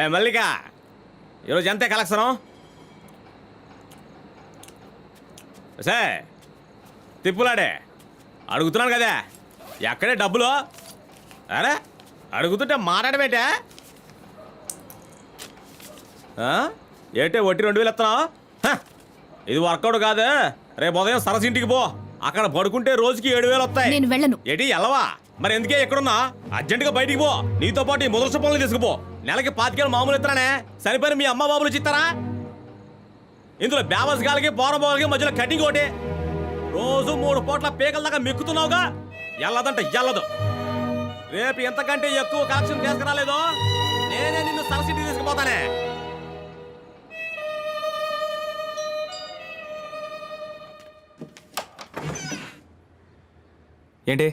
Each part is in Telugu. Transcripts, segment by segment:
ఏ మల్లిక ఈరోజు ఎంతే కలెక్షను? సే తిప్పులాడే. అడుగుతున్నాను కదా ఎక్కడే డబ్బులు? అరే అడుగుతుంటే మాట్లాడబేటే ఏంటే వట్టి రెండు వేలు ఎత్తున్నావు ఇది వర్కౌట్ కాదు. రేపు ఉదయం సరస్సు ఇంటికి పో. అక్కడ పడుకుంటే రోజుకి ఏడు వేలు వస్తాయి. నేను వెళ్ళను. ఏంటి ఎలవా మరి ఎందుకే ఎక్కడున్నా అర్జెంటుగా బయటికి పో. నీతో పాటు ఈ ముదర్శ పనులు తీసుకుపో. నెలకి పాతికేలు మామూలు ఇస్తానే సరిపోయిన మీ అమ్మ బాబులు ఇస్తారా ఇందులో బ్యావస్ గాలకి పోరం బాలకి మధ్యలో కటింగ్ ఒకటి రోజు మూడు పూట్ల పీకల దాకా మెక్కుతున్నావుగా? ఎల్లదంట ఎల్లదు. రేపు ఎంతకంటే ఎక్కువ కలెక్షన్ తీసుకురాలేదో? నేనే నిన్ను సరసిటీ తీసుకుపోతానే. ఏంటి?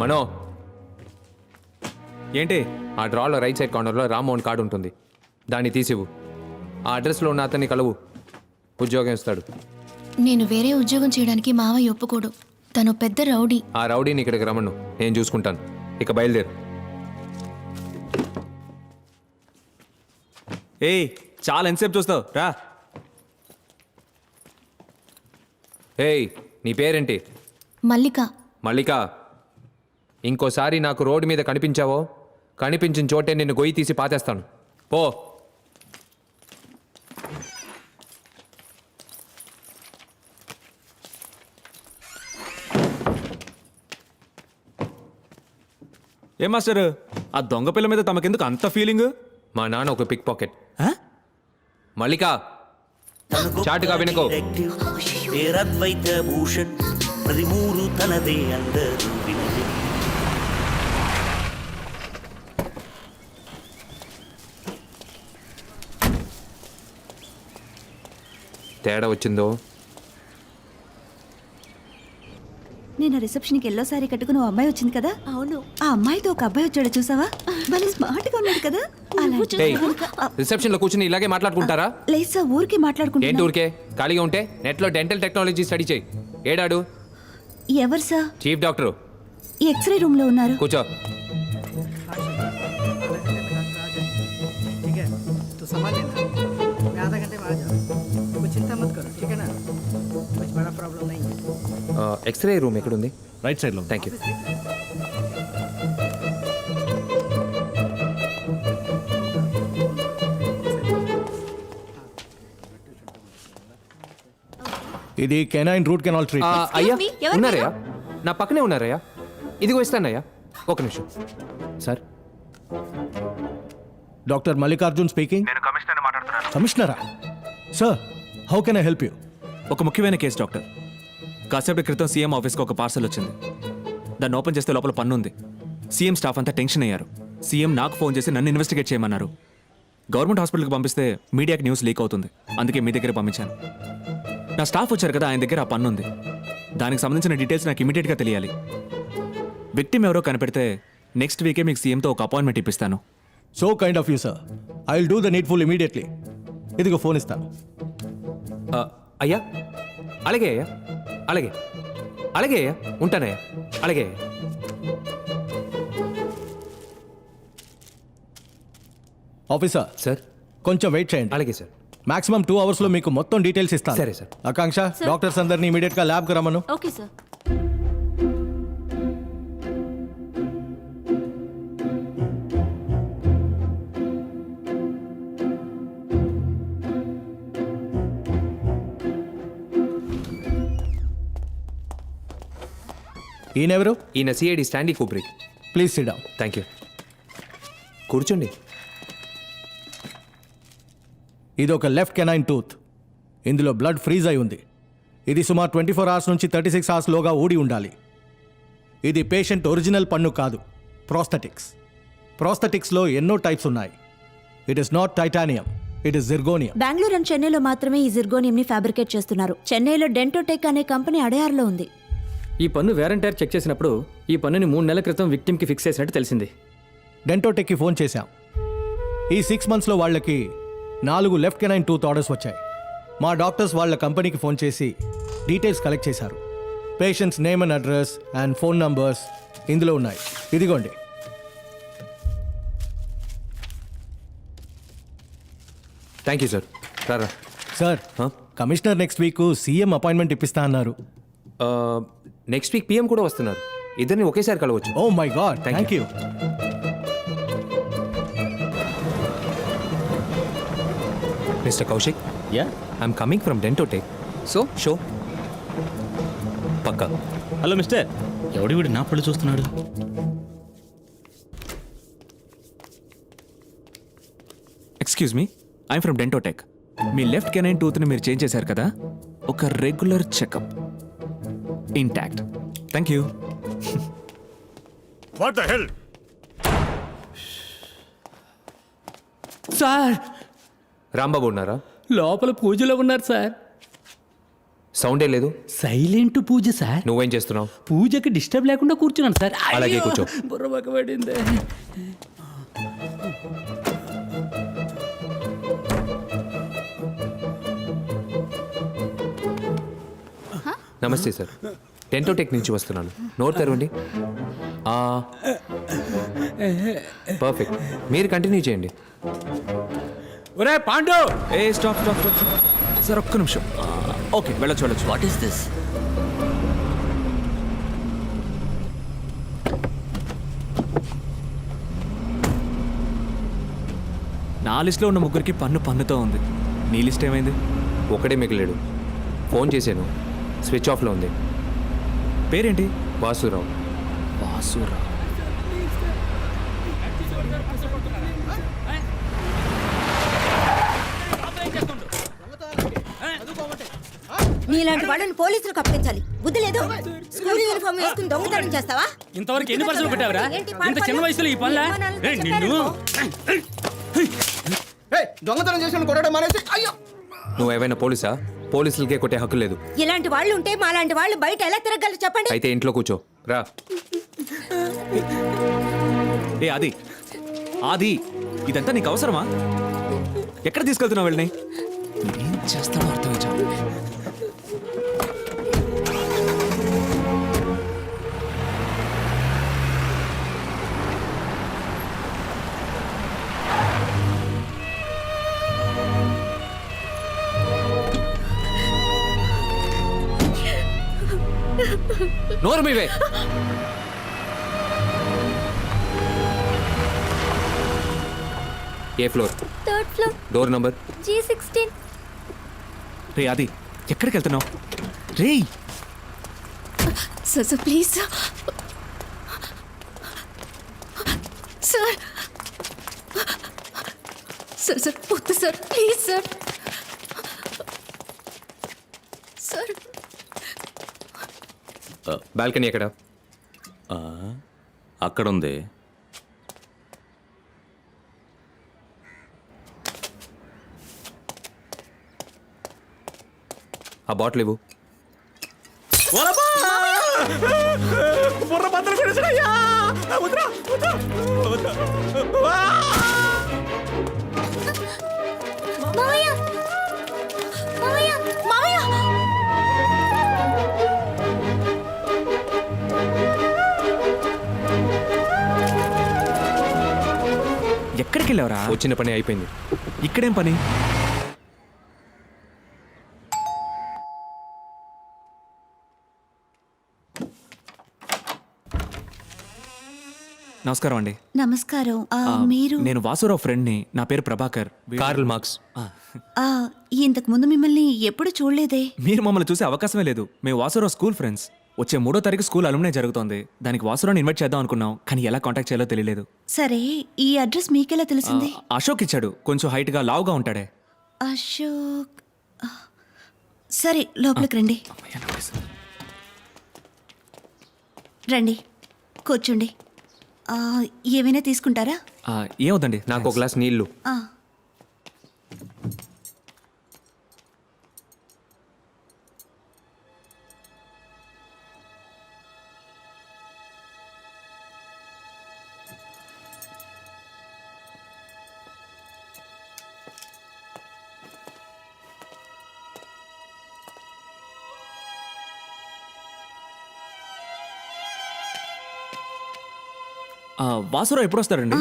మనో ఏంటి? ఆ డ్రాలో రైట్ సైడ్ కార్నర్లో రామ్మోహన్ కార్డు ఉంటుంది. దాన్ని తీసివు ఆ అడ్రస్లో ఉన్న అతన్ని కలవు. ఉద్యోగం ఇస్తాడు. నేను వేరే ఉద్యోగం చేయడానికి మావయ్య ఒప్పుకోడు. తను పెద్ద రౌడీ. ఆ రౌడీని ఇక్కడికి రమ్మను. నేను చూసుకుంటాను. ఇక బయలుదేరు. ఏయ్ చాలా ఎంతసేపు చూస్తావు? రా. ఏయ్ నీ పేరేంటి? మల్లిక. మల్లిక ఇంకోసారి నాకు రోడ్డు మీద కనిపించావో? కనిపించిన చోటే నిన్ను గొయ్యి తీసి పాతేస్తాను. పో. ఏం మాస్టర్? ఆ దొంగ పిల్ల మీద తమకెందుకు అంత ఫీలింగ్ మా నాన్న ఒక పిక్ పాకెట్ మల్లిక చాటుగా వినుకో. భూషణ్ పదిమూరు తనదే అందరూ. తేడా వచ్చిందో నేను రిసెప్షన్కి ఎల్లో సారీ కట్టుకుని ఓ అమ్మాయి వచ్చింది కదా అవును ఆ అమ్మాయితో ఒక అబ్బాయి వచ్చాడు చూసావా భలే స్మార్ట్ గా ఉన్నాడు కదా అలాంటి ఏయ్ రిసెప్షన్ లో కూర్చుని ఇలాగే మాట్లాడుకుంటారా లేదు సార్ ఊరికి ఏంటి మాట్లాడుకుంటున్నా ఊరికే ఖాళీగా ఉంటే నెట్లో డెంటల్ టెక్నాలజీ స్టడీ చేయి ఏడాడు ఎవరు సార్ చీఫ్ డాక్టర్ ఈ ఎక్స్రే రూమ్ లో ఉన్నారు కూర్చో ठीक है तो संभाल लेना चिंता मत करो ठीक है ना कुछ बड़ा प्रॉब्लम नहीं है ఎక్స్రే రూమ్ ఎక్కడుంది రైట్ సైడ్ లో థ్యాంక్ యూ ఇది కెనైన్ రూట్ కెనాల్ ఆ, ట్రీట్మెంట్ అయ్యా me, ఎవరు ఉన్నారయ్యా నా పక్కనే ఉన్నారయ్యా ఇదిగో ఇస్తానయ్యా ఒక నిమిషం sir doctor Mallikarjun speaking కమిషనరా sir how can I help you ఒక ముఖ్యమైన కేసు డాక్టర్. కాసేపటి క్రితం సీఎం ఆఫీస్కి ఒక పార్సల్ వచ్చింది. దాన్ని ఓపెన్ చేస్తే లోపల పన్ను ఉంది. సీఎం స్టాఫ్ అంతా టెన్షన్ అయ్యారు. సీఎం నాకు ఫోన్ చేసి నన్ను ఇన్వెస్టిగేట్ చేయమన్నారు. గవర్నమెంట్ హాస్పిటల్కి పంపిస్తే మీడియాకి న్యూస్ లీక్ అవుతుంది. అందుకే మీ దగ్గర పంపించాను. నా స్టాఫ్ వచ్చారు కదా ఆయన దగ్గర ఆ పన్ను ఉంది. దానికి సంబంధించిన డీటెయిల్స్ నాకు ఇమీడియట్గా తెలియాలి. విక్టిమ్ ఎవరో కనిపెడితే నెక్స్ట్ వీకే మీకు సీఎంతో ఒక అపాయింట్మెంట్ ఇప్పిస్తాను. So kind of you sir I will do the needful immediately ఇదిగో ఫోన్ ఇస్తాను. అయ్యా? అలాగే అయ్యా. అలాగే. అలాగే అయ్యా. ఉంటానయ్యా. అలాగే అయ్యా. ఆఫీసర్. సార్. కొంచెం వెయిట్ చేయండి. అలాగే సార్. మాక్సిమం టూ అవర్స్లో మీకు మొత్తం డీటెయిల్స్ ఇస్తాను. సరే, సార్. ఆకాంక్ష డాక్టర్స్ అందరినీ ఇమీడియట్గా ల్యాబ్కి రమ్మను. Okay sir. ఈయనెవరు? ఈయన CID Stanley Kubrick. Please sit down thank you కూర్చోండి. ఇది ఒక లెఫ్ట్ కెనైన్ టూత్ ఇందులో బ్లడ్ ఫ్రీజ్ అయి ఉంది. ఇది సుమారు ట్వంటీ ఫోర్ అవర్స్ నుంచి థర్టీ సిక్స్ అవర్స్ లోగా ఊడి ఉండాలి. ఇది పేషెంట్ ఒరిజినల్ పన్ను కాదు ప్రోస్థెటిక్స్ ప్రోస్థెటిక్స్లో ఎన్నో టైప్స్ ఉన్నాయి. It is not titanium it is zirconium Bengaluru and చెన్నైలో మాత్రమే ఈ జిర్గోనియం ని ఫ్యాబ్రికేట్ చేస్తున్నారు. చెన్నైలో డెంటోటెక్ అనే కంపెనీ అడయార్లో ఉంది. ఈ పన్ను వేరంటైర్ చెక్ చేసినప్పుడు ఈ పన్నుని మూడు నెలల క్రితం విక్టిమ్కి ఫిక్స్ చేసినట్టు తెలిసింది. డెంటోటెక్కి ఫోన్ చేశాం. ఈ సిక్స్ మంత్స్లో వాళ్ళకి నాలుగు లెఫ్ట్ కెనైన్ టూ ఆర్డర్స్ వచ్చాయి. మా డాక్టర్స్ వాళ్ళ కంపెనీకి ఫోన్ చేసి డీటెయిల్స్ కలెక్ట్ చేశారు. Patients name and address and phone numbers ఇందులో ఉన్నాయి. ఇదిగోండి. Thank you sir. Sir sir commissioner next week CM appointment ఇప్పిస్తా అన్నారు. నెక్స్ట్ వీక్ పిఎం కూడా వస్తున్నారు. ఇద్దరిని ఒకేసారి కలవచ్చు. ఓ my god thank you mister Kaushik yeah I'm coming from Dentotech so show Pakka hello mister ఎవడి వీడు నా పళ్ళు చూస్తున్నాడు? Excuse me I'm from Dentotech me left canine టూత్ని మీరు చేంజ్ చేశారు కదా? ఒక regular checkup intact thank you sir Rambabu ఉన్నారా? లోపల పూజలో ఉన్నారు సార్. సౌండే లేదు. సైలెంట్ పూజ సార్. నువ్వేం చేస్తున్నావు? పూజకి డిస్టర్బ్ లేకుండా కూర్చున్నాను సార్. అలాగే కూర్చో. బుర్ర పక్కబడింది నమస్తే సార్. డెంటోటెక్ నుంచి వస్తున్నాను. నోట్ తెరవండి. పర్ఫెక్ట్ మీరు కంటిన్యూ చేయండి. ఒరే పాండు! ఏ స్టాప్ స్టాప్ స్టాప్ సార్ ఒక్క నిమిషం. ఓకే వెళ్ళొచ్చు వెళ్ళొచ్చు. వాట్ ఈస్ దిస్ నా లిస్ట్లో ఉన్న ముగ్గురికి పన్ను పన్నుతో ఉంది. నీ లిస్ట్ ఏమైంది? ఒకడే మిగిలాడు. ఫోన్ చేశాను. స్విచ్ ఆఫ్లో ఉంది. పేరేంటి? వాసురావు. వాసురా నీలాంటి వాళ్ళని పోలీసులకు అప్పగించాలి బుద్ధి లేదు. స్కూల్ యూనిఫామ్ వేసుకుని దొంగతనం చేస్తావా? ఇంతవరకు ఎన్ని పర్సలు కొట్టావురా ఇంత చిన్న వయసులో ఈ పనులా? నిన్ను. దొంగతనం చేసిన కొట్టడం మానేసి అయ్యో! నువ్వు ఏమైనా పోలీసా? పోలీసులకే కొట్టే హక్కు లేదు. ఇలాంటి వాళ్ళు ఉంటే మాలాంటి వాళ్ళు బయట ఎలా తిరగలరు చెప్పండి? అయితే ఇంట్లో కూర్చో. రా. ఏ అది ఆది ఇదంతా నీకు అవసరమా? ఎక్కడ తీసుకెళ్తున్నావు వెళ్ళని? ఏం చేస్తాడో అర్థం నోరు మీవే. ఏ floor? Third floor. Door number? G sixteen రే అది ఎక్కడికి వెళ్తున్నావు? రే sir sir please sir. Sir sir వద్దు సార్. Please sir. బాల్కనీ ఎక్కడ? అక్కడ ఉంది ఆ బాటిల్ ఇవ్వు. బుర్ర బద్దలు ఎక్కడికి వెళ్ళావురా వచ్చిన పని అయిపోయింది. ఇక్కడేం పని? నమస్కారం అండి. నమస్కారం. ఆ, ఆ, మీరు? నేను వాసురావు ఫ్రెండ్ని. నా పేరు ప్రభాకర్. We- Karl Marx. ఆ, ఇంతకు ముందు మిమ్మల్ని ఎప్పుడు చూడలేదే? మీరు మమ్మల్ని చూసే అవకాశమే లేదు. మేము వాసురావు స్కూల్ ఫ్రెండ్స్. వచ్చే మూడో తారీఖు స్కూల్ అలుమినే జరుగుతోంది. దానికి వాసురావుని ఇన్వైట్ చేద్దాం అనుకున్నాం కానీ ఎలా కాంటాక్ట్ చేయాలో తెలియలేదు. సరే ఈ అడ్రస్ మీకెలా ఆ, తెలిసింది అశోక్ ఇచ్చాడు. కొంచెం హైట్గా లావుగా ఉంటాడే. అశోక్ సరే లోపలికి రండి. అమ్మయ్య, నా వయసు. రండి కూర్చోండి. ఆ, ఏమైనా తీసుకుంటారా? ఆ, ఏమవుదండి నాకు ఒక గ్లాస్ నీళ్ళు ఆ, వాసురావు ఎప్పుడు వస్తారండి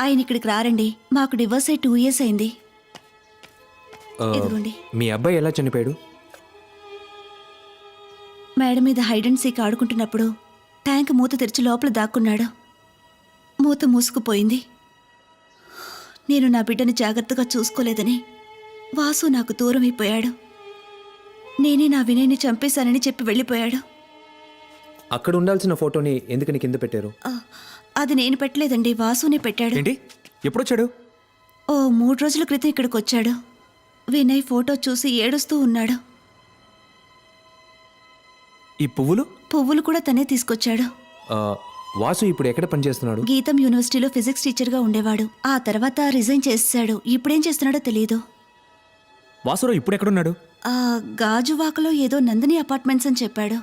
ఆయన ఇక్కడికి రారండి. మాకు డివోర్స్ అయి టూ ఇయర్స్ అయింది. ఇదిగోండి. మీ అబ్బాయి ఎలా చనిపోయాడు? మేడ మీద హైడ్ అండ్ సీక్ ఆడుకుంటున్నప్పుడు ట్యాంక్ మూత తెరిచి లోపల దాక్కున్నాడు. మూత మూసుకుపోయింది. నేను నా బిడ్డని జాగ్రత్తగా చూసుకోలేదని వాసు నాకు దూరం అయిపోయాడు నేనే నా వినయ్ని చంపేశానని చెప్పి వెళ్ళిపోయాడు. అక్కడ ఉండాల్సిన ఫోటోని ఎందుకని కింద పెట్టారు? ఆ, అది నేను పెట్టలేదండి. వాసునే పెట్టాడు. ఏంటి? ఎప్పుడొచ్చాడు? ఓ మూడు రోజుల క్రితం ఇక్కడికి వచ్చాడు వినయ్ ఫోటో చూసి ఏడుస్తూ ఉన్నాడు. ఈ పువ్వులు? పువ్వులు కూడా తనే తీసుకొచ్చాడు. ఆ, వాసు ఇప్పుడు ఎక్కడ పనిచేస్తున్నాడు? గీతం యూనివర్సిటీలో ఫిజిక్స్ టీచర్గా ఉండేవాడు. ఆ తర్వాత రిజైన్ చేసేశాడు. ఇప్పుడేం చేస్తున్నాడో తెలియదు వాసురావు ఇప్పుడు ఎక్కడున్నాడు ఆ గాజువాకలో ఏదో నందిని అపార్ట్మెంట్స్ అని చెప్పాడు.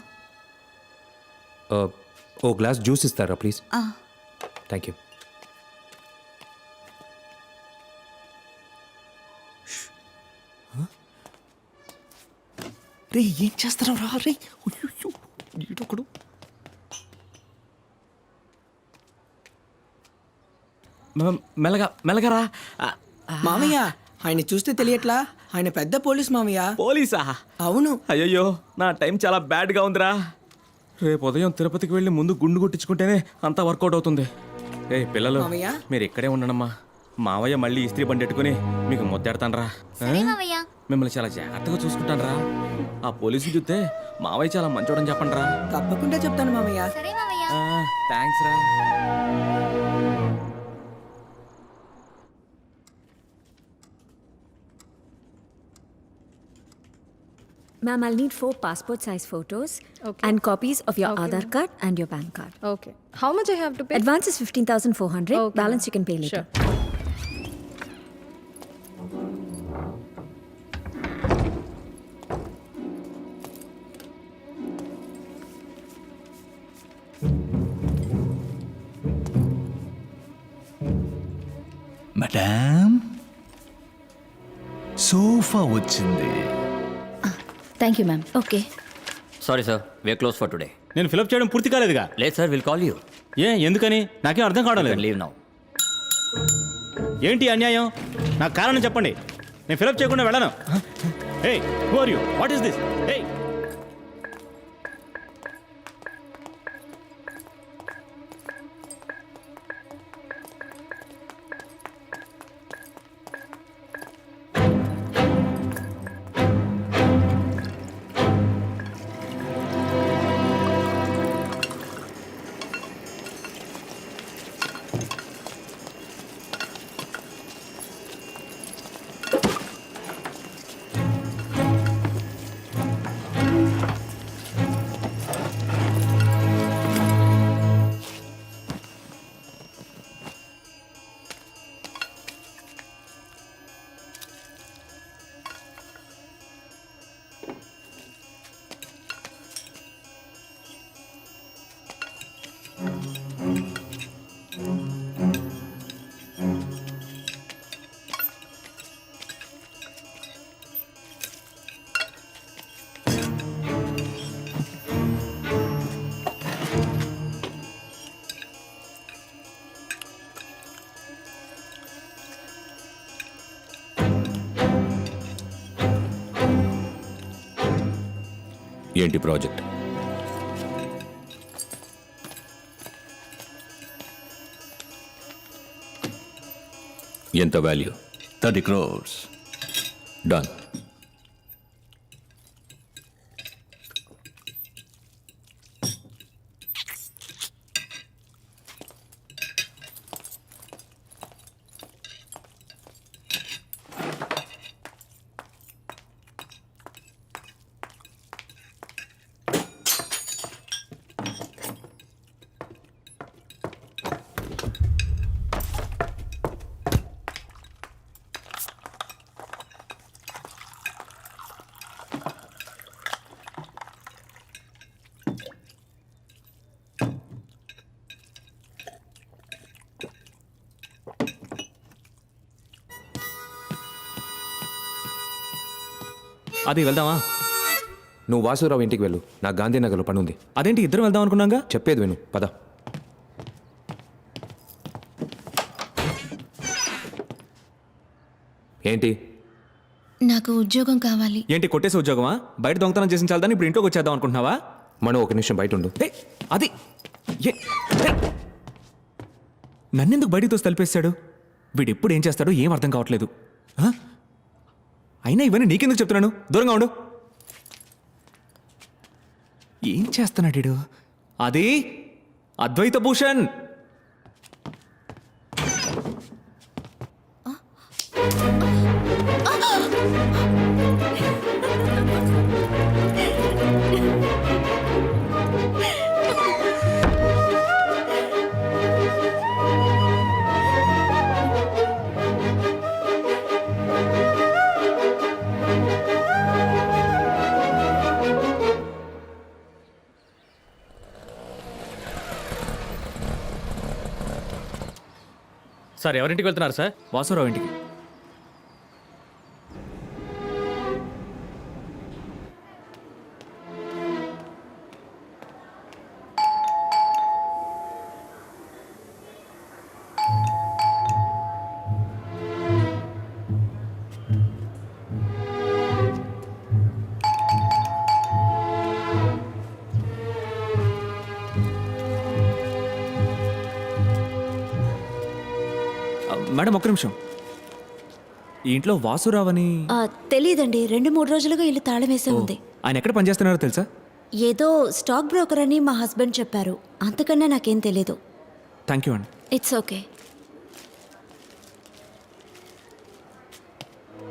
ఆ, ఓ గ్లాస్ జ్యూస్ ఇస్తారా ప్లీజ్? ఆ, థ్యాంక్ యూ రే ఏం చేస్తున్నావు? రా రే ఈడొకడు మెల్లగా మెల్లగరా మామయ్య ఆయన చూస్తే తెలియట్లా? ఆయన పెద్ద పోలీస్ మామయ్య. పోలీసా? అవును. అయ్యయ్యో నా టైం చాలా బ్యాడ్గా ఉందిరా. రేపు ఉదయం తిరుపతికి వెళ్ళి ముందు గుండు కొట్టించుకుంటేనే అంతా వర్కౌట్ అవుతుంది. ఏ పిల్లలు? మీరు ఇక్కడే ఉండండమ్మా. మావయ్య మళ్ళీ ఇస్త్రీ బండి పెట్టుకుని మీకు ముద్దెడతానరా మిమ్మల్ని చాలా జాగ్రత్తగా చూసుకుంటానరా. ఆ పోలీసులు చూస్తే మావయ్య చాలా మంచోడని చెప్పండి రా తప్పకుండా చెప్తాను మామయ్య థ్యాంక్స్ రా. Ma'am, I'll need four passport size photos and copies of your Aadhaar card and your PAN card. Okay. How much I have to pay? Advance is 15,400. Okay, Balance ma'am. you can pay later. Sure. Madam sofa వచ్చింది Thank you, ma'am. Okay. Sorry sir we are close for today నేను ఫిలప్ చేయడం పూర్తి కాలేదుగా. లేదు సార్ విల్ కాల్ యూ ఏ ఎందుకని? నాకేం అర్థం కావడం లేదు. లీవ్ నౌ ఏంటి అన్యాయం? నాకు కారణం చెప్పండి. నేను ఫిలప్ చేయకుండా వెళ్ళను. ఏ who are you what is this ఏ ఏంటి ప్రాజెక్ట్? ఎంత వాల్యూ? థర్టీ క్రోర్స్. డన్. అది వెళ్దామా? నువ్వు వాసురావు ఇంటికి వెళ్ళు. నాకు గాంధీనగర్లో పని ఉంది అదేంటి ఇద్దరం వెళ్దాం అనుకున్నాగా? చెప్పేది విను. పద. ఏంటి? నాకు ఉద్యోగం కావాలి. ఏంటి కొట్టేసి ఉద్యోగమా? బయట దొంగతనం చేసిన చాలదని ఇప్పుడు ఇంట్లోకి వచ్చేద్దాం అనుకుంటున్నావా? మనం ఒక నిమిషం బయట ఉండు. ఏ అది. ఏ ఏ! నన్నెందుకు బయటికి తోసి తలిపేశాడు వీడు ఎప్పుడు ఏం చేస్తాడో ఏం అర్థం కావట్లేదు. ఆ? అయినా ఇవన్నీ నీకెందుకు చెప్తున్నాను? దూరంగా ఉండు. ఏం చేస్తున్నాడు అది అద్వైత భూషణ్ సార్ ఎవరింటికి వెళ్తున్నారు సార్? వాసురావు ఇంటికి. మేడం ఒక్క నిమిషం. ఈ ఇంట్లో వాసురావు అని తెలియదండి. రెండు మూడు రోజులుగా ఇల్లు తాళం వేసే ఉంది. ఆయన ఎక్కడ పనిచేస్తున్నారో తెలుసా? ఏదో స్టాక్ బ్రోకర్ అని మా హస్బెండ్ చెప్పారు. అంతకన్నా నాకేం తెలీదు. థ్యాంక్ యూ అండి. It's okay